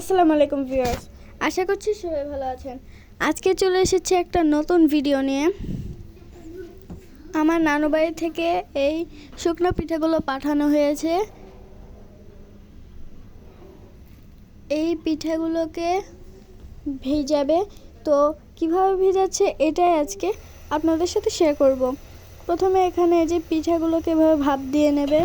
আসসালামু আলাইকুম ভিউয়ার্স। আশা করছি সবাই ভালো আছেন। আজকে চলে এসেছি একটা নতুন ভিডিও নিয়ে। আমার নানু বাড়ি থেকে এই শুকনো পিঠাগুলো পাঠানো হয়েছে। এই পিঠাগুলোকে ভেজাবে। তো কীভাবে ভেজাচ্ছে এটাই আজকে আপনাদের সাথে শেয়ার করব। প্রথমে এখানে যে পিঠাগুলোকে এভাবে ভাপ দিয়ে নেবে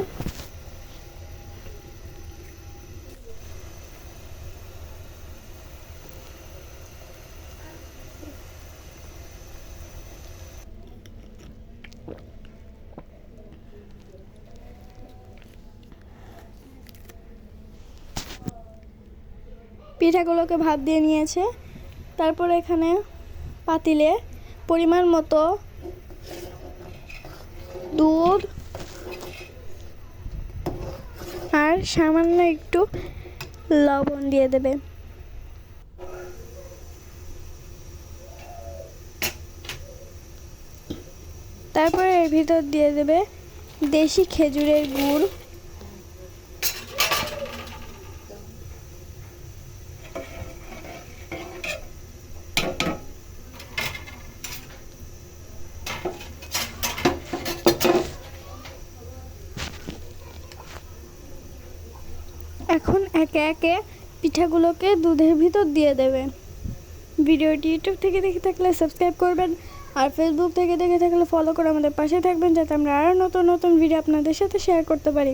পিঠাগুলোকে ভাপ দিয়ে নিয়েছে। তারপর এখানে পাতিলে পরিমাণ মতো দুধ আর সামান্য একটু লবণ দিয়ে দেবে। তারপরে এর ভিতর দিয়ে দেবে দেশি খেজুরের গুড়। এখন একে একে পিঠাগুলোকে দুধের ভিতর দিয়ে দেবে। ভিডিওটি ইউটিউব থেকে দেখে থাকলে সাবস্ক্রাইব করবেন আর ফেসবুক থেকে দেখে থাকলে ফলো করে আমাদের পাশে থাকবেন যাতে আমরা আরও নতুন নতুন ভিডিও আপনাদের সাথে শেয়ার করতে পারি।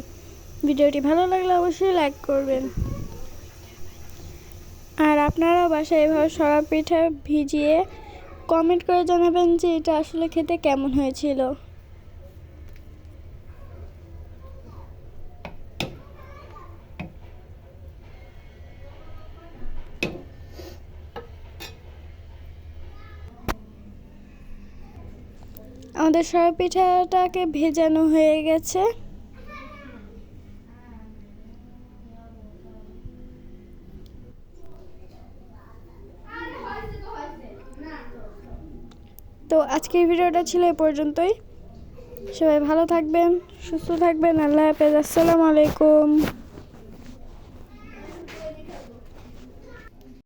ভিডিওটি ভালো লাগলে অবশ্যই লাইক করবেন। আর আপনারা বাসায় এভাবে সরা পিঠা ভিজিয়ে কমেন্ট করে জানাবেন যে এটা আসলে খেতে কেমন হয়েছিল। আমাদের সরা পিঠাটাকে ভেজানো হয়ে গেছে। তো আজকের ভিডিওটা ছিল এ পর্যন্তই। সবাই ভালো থাকবেন, সুস্থ থাকবেন, আল্লাহ হাফেজ, আসসালামু আলাইকুম।